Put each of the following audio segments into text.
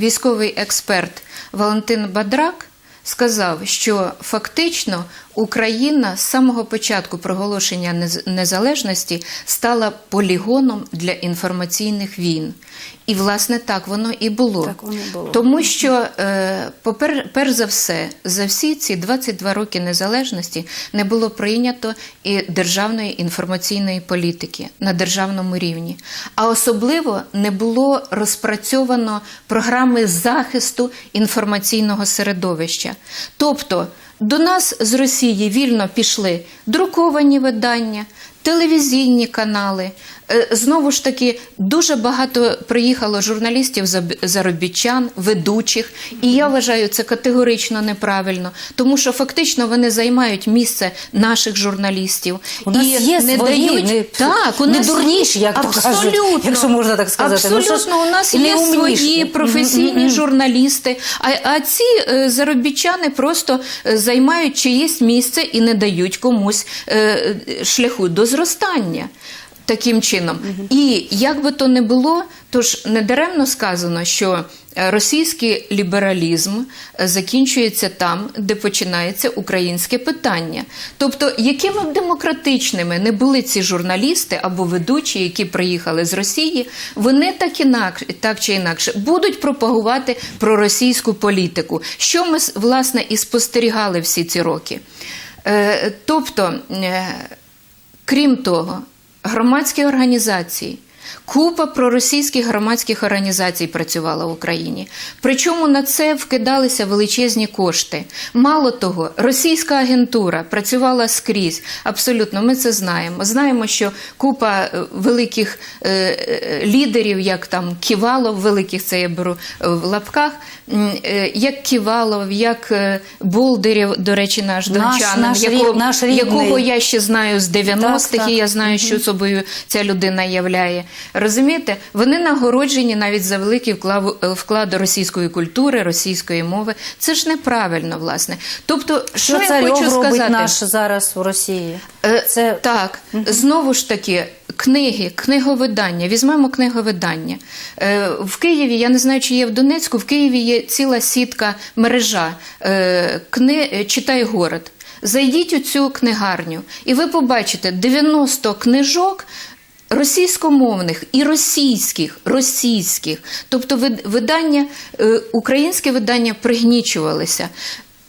військовий експерт Валентин Бадрак сказав, що фактично Україна з самого початку проголошення нез- незалежності стала полігоном для інформаційних війн. І, власне, так воно і було. Так воно було. Тому що, е, попер, перш за все, за всі ці 22 роки незалежності не було прийнято і державної інформаційної політики на державному рівні. А особливо не було розпрацьовано програми захисту інформаційного середовища. Тобто до нас з Росії вільно пішли друковані видання, телевізійні канали. Е, Знову ж таки, дуже багато приїхало журналістів заробітчан, ведучих, і я вважаю це категорично неправильно, тому що фактично вони займають місце наших журналістів. У нас і є не свої, дають не- так, у не нас дурніші, як то кажуть, абсолютно, якщо можна так сказати. Абсолютно, у нас є свої професійні журналісти, а, а ці е, заробітчани просто е, займають чиєсь місце і не дають комусь е, шляху до зростання. Таким чином, і як би то не було, тож недаремно сказано, що е, російський лібералізм е, закінчується там, де починається українське питання. Тобто, якими б демократичними не були ці журналісти або ведучі, які приїхали з Росії, вони так інакше, так чи інакше будуть пропагувати проросійську політику, що ми власне і спостерігали всі ці роки. Е, Тобто, крім того, громадські організації. Купа проросійських громадських організацій працювала в Україні. Причому на це вкидалися величезні кошти. Мало того, російська агентура працювала скрізь. Абсолютно, ми це знаємо. Знаємо, що купа е, великих е, е, лідерів, як там Ківалов, великих це я беру в лапках, е, як Ківалов, як Болдирів, до речі, наш дончанин, наш рід- якого, наш якого я ще знаю з 90-х, Так, так. і я знаю, що собою ця людина являє. Розумієте, вони нагороджені навіть за великий е, вклад російської культури, російської мови. Це ж неправильно, власне. Тобто, що, Що я хочу сказати? наш зараз у Росії? Е, Це Так, знову ж таки, книги, книговидання. Візьмемо книговидання. Е, В Києві, я не знаю, чи є в Донецьку, в Києві є ціла сітка мережа е, кни... Читай город. Зайдіть у цю книгарню, і ви побачите 90 книжок. Російськомовних і російських, російських, тобто видання, е, українське видання пригнічувалися.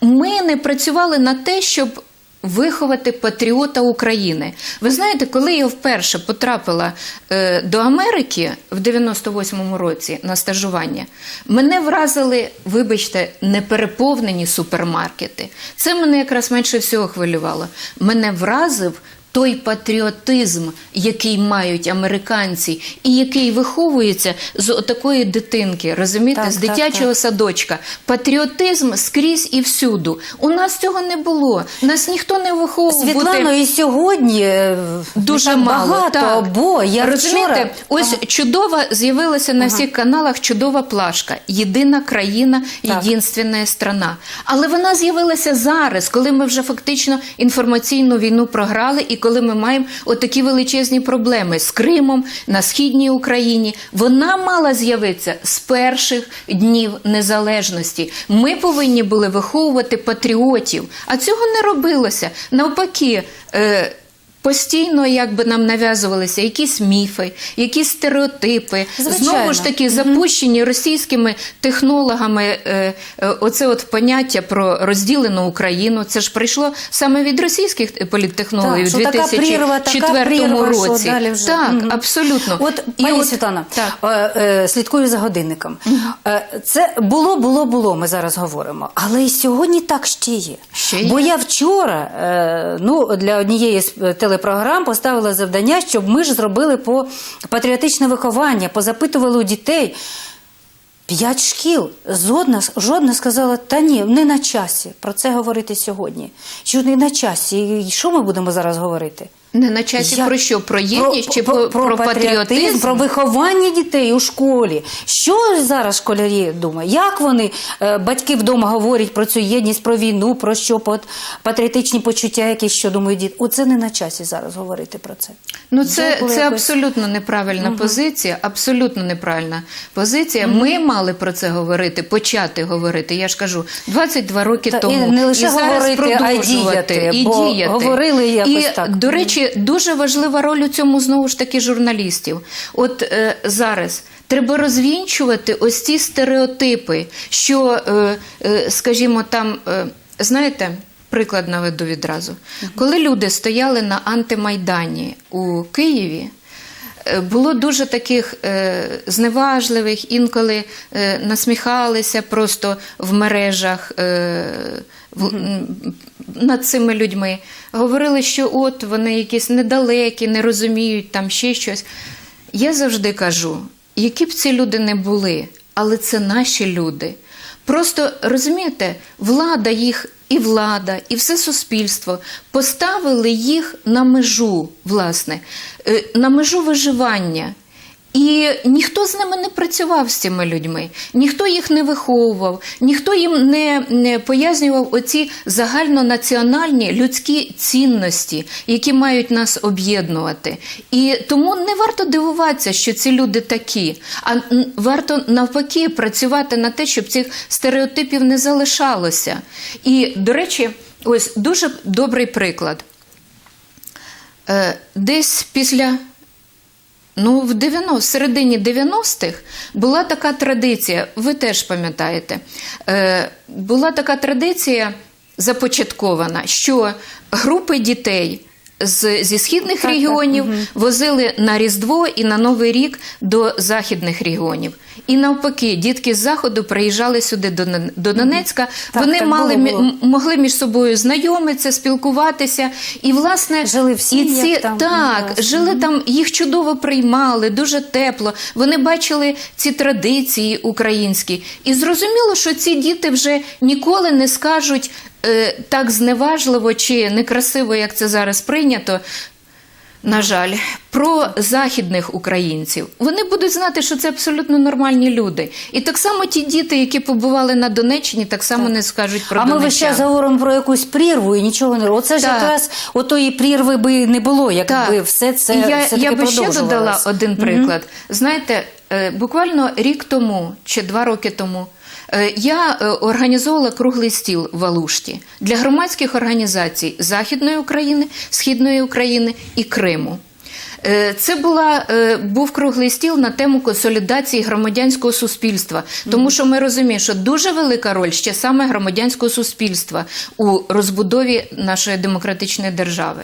Ми не працювали на те, щоб виховати патріота України. Ви знаєте, коли я вперше потрапила е, до Америки в 98-му році на стажування, мене вразили, вибачте, непереповнені супермаркети. Це мене якраз менше всього хвилювало. Мене вразив той патріотизм, який мають американці, і який виховується з такої дитинки, розумієте, Так, з так, дитячого садочка. Патріотизм скрізь і всюду. У нас цього не було. Нас ніхто не виховував. Світлано, бути і сьогодні е, Дуже так мало. багато, так. бо я Розумієте, вчора... ось чудова з'явилася на всіх каналах чудова плашка. Єдина країна, Так. єдинственна страна. Але вона з'явилася зараз, коли ми вже фактично інформаційну війну програли, і коли ми маємо отакі величезні проблеми з Кримом на східній Україні. Вона мала з'явитися з перших днів незалежності. Ми повинні були виховувати патріотів, а цього не робилося. Навпаки. Е, Постійно якби нам нав'язувалися якісь міфи, якісь стереотипи, Звичайно. знову ж таки запущені російськими технологами. Е, е, оце от поняття про розділену Україну. Це ж прийшло саме від російських політтехнологів у що така прірва, така прірва, що році. далі вже. Так, Мгм. абсолютно. От, І пані от- Світлана, так. е, е, слідкую за годинником. Е, Це було, було, було, ми зараз говоримо. Але і сьогодні так ще є. Ще є. Бо я вчора е, ну, для однієї з е, програм, поставила завдання, щоб ми ж зробили по патріотичне виховання, позапитували у дітей. П'ять шкіл. Жодна, жодна сказала, та ні, не на часі. Про це говорити сьогодні. Що не на часі. І що ми будемо зараз говорити? Не на часі Я- про що? Про єдність чи про, про, патріотизм? про виховання дітей у школі. Що зараз школярі думають? Як вони, е, батьки вдома говорять про цю єдність, про війну, про що, про патріотичні почуття, якісь що думають діти? Оце не на часі зараз говорити про це. Ну, це, це якось- абсолютно неправильна позиція. Абсолютно неправильна позиція. Ми мали про це говорити, почати говорити. Я ж кажу, 22 роки Та тому. і не лише зараз говорити, а діяти, і бо діяти. говорили якось і, так. До речі, дуже важлива роль у цьому знову ж таки журналістів. От е, зараз. Треба розвінчувати ось ці стереотипи, що, е, е, скажімо, там, е, знаєте, приклад наведу відразу. Коли люди стояли на антимайдані у Києві, е, було дуже таких е, зневажливих, інколи е, насміхалися просто в мережах е, в, над цими людьми. Говорили, що от вони якісь недалекі, не розуміють там ще щось. Я завжди кажу, які б ці люди не були, але це наші люди. Просто розумієте, влада їх і влада, і все суспільство поставили їх на межу, власне, е, на межу виживання. І ніхто з ними не працював з цими людьми, ніхто їх не виховував, ніхто їм не, не пояснював оці загальнонаціональні людські цінності, які мають нас об'єднувати. І тому не варто дивуватися, що ці люди такі, а варто навпаки працювати на те, щоб цих стереотипів не залишалося. І, до речі, ось дуже добрий приклад. Е, Десь після Ну, в 90, в середині 90-х була така традиція, ви теж пам'ятаєте, е, була така традиція започаткована, що групи дітей з, зі східних Так, так, регіонів возили на Різдво і на Новий рік до західних регіонів. І навпаки, дітки з заходу приїжджали сюди до, до Донецька. Так, Вони так мали було, було. могли між собою знайомитися, спілкуватися. І, власне, Жили в і ці, там, так, власне. жили там, їх чудово приймали, дуже тепло. Вони бачили ці традиції українські. І зрозуміло, що ці діти вже ніколи не скажуть так зневажливо чи некрасиво, як це зараз прийнято. На жаль, про західних українців вони будуть знати, що це абсолютно нормальні люди. І так само ті діти, які побували на Донеччині, так само не скажуть про а ми весь донеччан. час говоримо про якусь прірву і нічого не Оце ж Так. якраз отої прірви би не було, якби Так. все це я, я би ще додала один приклад. Знаєте, е, буквально рік тому чи два роки тому е, я е, організовувала круглий стіл в Алушті для громадських організацій Західної України, Східної України і Криму. Е, Це була, е, був круглий стіл на тему консолідації громадянського суспільства, тому що ми розуміємо, що дуже велика роль ще саме громадянського суспільства у розбудові нашої демократичної держави.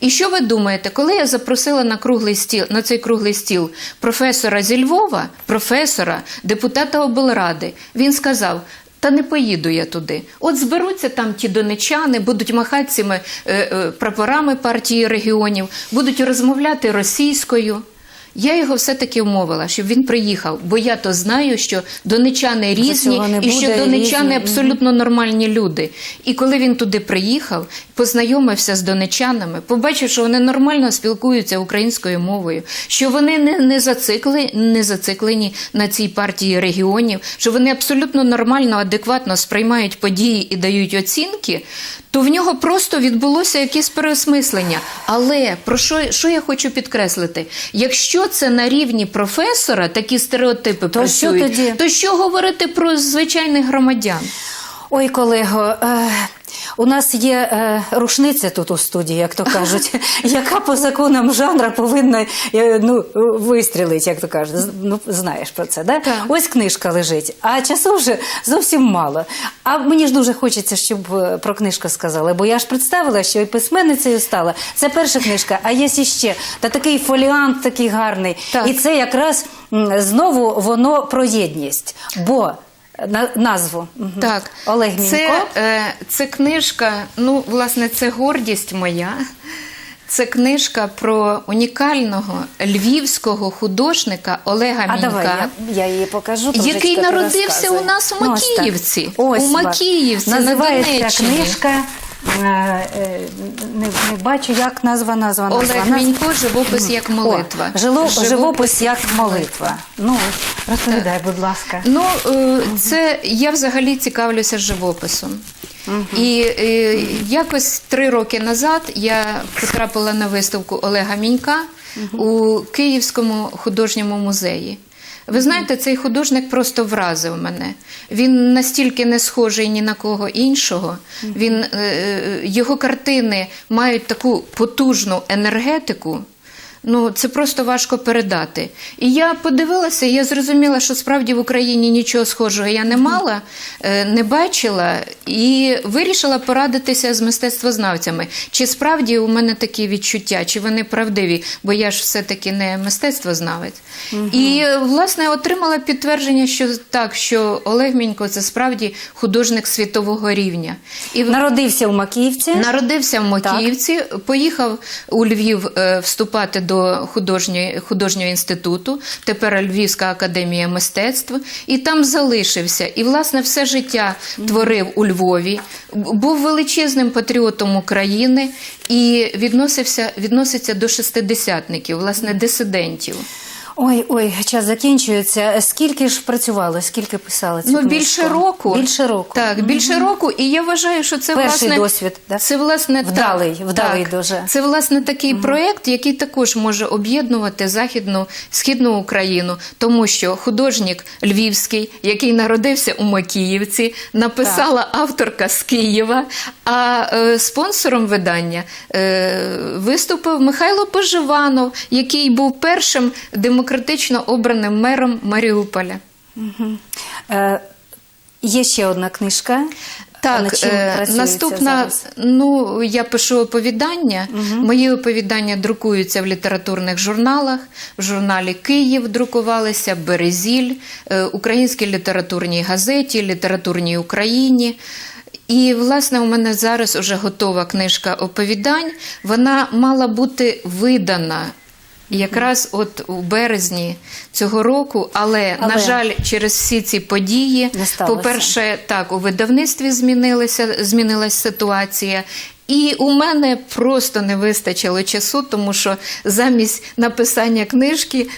І що ви думаєте, коли я запросила на круглий стіл на цей круглий стіл професора зі Львова, професора, депутата облради, він сказав. Та не поїду я туди. От зберуться там ті донечани, будуть махати цими е, е, прапорами партії регіонів, будуть розмовляти російською. Я його все-таки вмовила, щоб він приїхав, бо я то знаю, що донечани різні і що донечани різні. абсолютно нормальні люди. І коли він туди приїхав, познайомився з донечанами, побачив, що вони нормально спілкуються українською мовою, що вони не, не, зацикли, не зациклені на цій партії регіонів, що вони абсолютно нормально, адекватно сприймають події і дають оцінки, то в нього просто відбулося якесь переосмислення. Але про що, що я хочу підкреслити? Якщо це на рівні професора, такі стереотипи То що тоді? то що говорити про звичайних громадян? Ой, колего, е, у нас є е, рушниця тут у студії, як то кажуть, яка по законам жанра повинна е, ну, вистрілити, як то кажуть. Ну, знаєш про це, да? Так. Ось книжка лежить, а часу вже зовсім мало. А мені ж дуже хочеться, щоб е, про книжку сказали, бо я ж представила, що і письменницею стала. Це перша книжка, а є ще. Та такий фоліант такий гарний. Так. І це якраз знову воно про єдність. Бо на, назву Так, Олег Мінько. Це, е, це книжка, ну, власне, це гордість моя. Це книжка про унікального львівського художника Олега А Мінька. давай я, я її покажу. Який народився у нас у Ну. Макіївці. Ось, У. Макіївці, на Називається Донеччині. книжка. Е, е, Не, не бачу, як назва, назва, назва. Олег Мінько, живопис як молитва. О, жило, Живопис живопис як молитва. Ну, розповідай, будь ласка. Ну, е, це я взагалі цікавлюся живописом. І е, якось три роки назад я потрапила на виставку Олега Мінька у Київському художньому музеї. Ви знаєте, цей художник просто вразив мене. Він настільки не схожий ні на кого іншого. Він, е, е, його картини мають таку потужну енергетику. Ну, це просто важко передати. І я подивилася, і я зрозуміла, що справді в Україні нічого схожого я не мала, е, не бачила, і вирішила порадитися з мистецтвознавцями. Чи справді у мене такі відчуття, чи вони правдиві, бо я ж все-таки не мистецтвознавець. І власне отримала підтвердження, що так, що Олег Мінько це справді художник світового рівня. І Народився в Макіївці. Народився в Макіївці, поїхав у Львів е, вступати до художньої, художнього інституту, тепер Львівська академія мистецтв, і там залишився. І, власне, все життя творив у Львові, був величезним патріотом України і відносився, відноситься до шестидесятників, власне, дисидентів. Ой, ой, час закінчується. Скільки ж працювали, скільки писали цю Ну, книжку? більше року. Більше року. Так, більше року. І я вважаю, що це Перший власне досвід, да? Це власне Вдалий, так, вдалий так. дуже. Це власне такий проект, який також може об'єднувати західну східну Україну, тому що художник львівський, який народився у Макіївці, написала авторка з Києва. А е, спонсором видання е, виступив Михайло Поживанов, який був першим демократично обраним мером Маріуполя. Е, є ще одна книжка. Так, е, наступна, зараз? ну я пишу оповідання. Мої оповідання друкуються в літературних журналах. В журналі Київ друкувалися, Березіль, е, Українській літературній газеті, літературній Україні. І, власне, у мене зараз уже готова книжка оповідань. Вона мала бути видана. Якраз от у березні цього року, але, Але- на жаль, через всі ці події, по-перше, так, у видавництві змінилася, змінилась ситуація. І у мене просто не вистачило часу, тому що замість написання книжки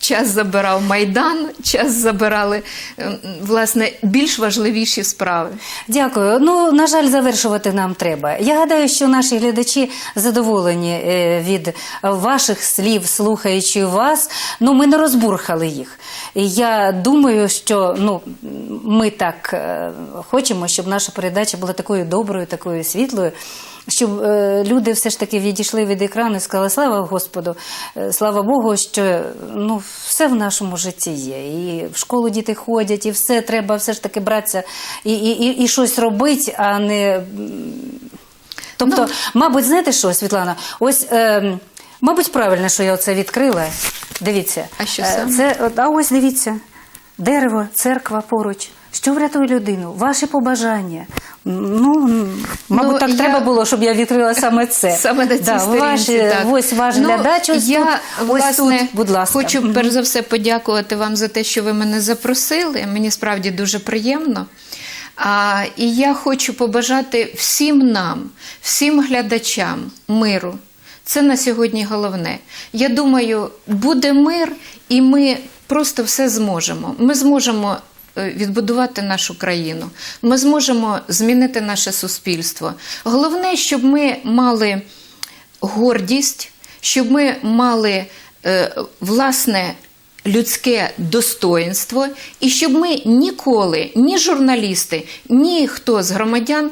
час забирав Майдан, час забирали ем, власне більш важливіші справи. Дякую. Ну, на жаль, завершувати нам треба. Я гадаю, що наші глядачі задоволені е, від ваших слів, слухаючи вас. Ну, ми не розбурхали їх. Я думаю, що ну, ми так е, хочемо, щоб наша передача була такою доброю, такою світлою. Щоб е, люди все ж таки відійшли від екрану і сказали слава Господу, е, слава Богу, що ну все в нашому житті є. І в школу діти ходять, і все треба все ж таки братися і, і, і, і щось робити, а не. Тобто, мабуть, знаєте що, Світлана? Ось, е, мабуть, правильно, що я оце відкрила. Дивіться. А що Е, саме? Це, а ось дивіться. Дерево, церква поруч. Що врятує людину? Ваші побажання. Ну, мабуть, Ну, так я- треба було, щоб я відкрила саме це. Саме на цій Да, сторінці, ваші- так. Ось ваш Ну, глядач, ось я, тут, ось власне, тут, будь ласка. Хочу перш за все подякувати вам за те, що ви мене запросили. Мені справді дуже приємно. А, і я хочу побажати всім нам, всім глядачам миру. Це на сьогодні головне. Я думаю, буде мир, і ми просто все зможемо. Ми зможемо відбудувати нашу країну. Ми зможемо змінити наше суспільство. Головне, щоб ми мали гордість, щоб ми мали е, власне людське достоїнство, і щоб ми ніколи, ні журналісти, ні хто з громадян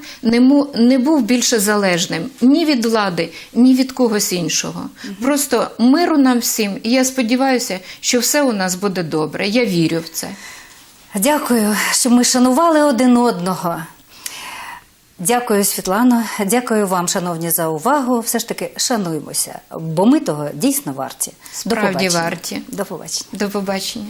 не був більше залежним ні від влади, ні від когось іншого. Просто миру нам всім, і я сподіваюся, що все у нас буде добре. Я вірю в це. Дякую, що ми шанували один одного. Дякую, Світлано. Дякую вам, шановні, за увагу. Все ж таки шануймося, бо ми того дійсно варті. До Справді побачення. варті. До побачення. До побачення.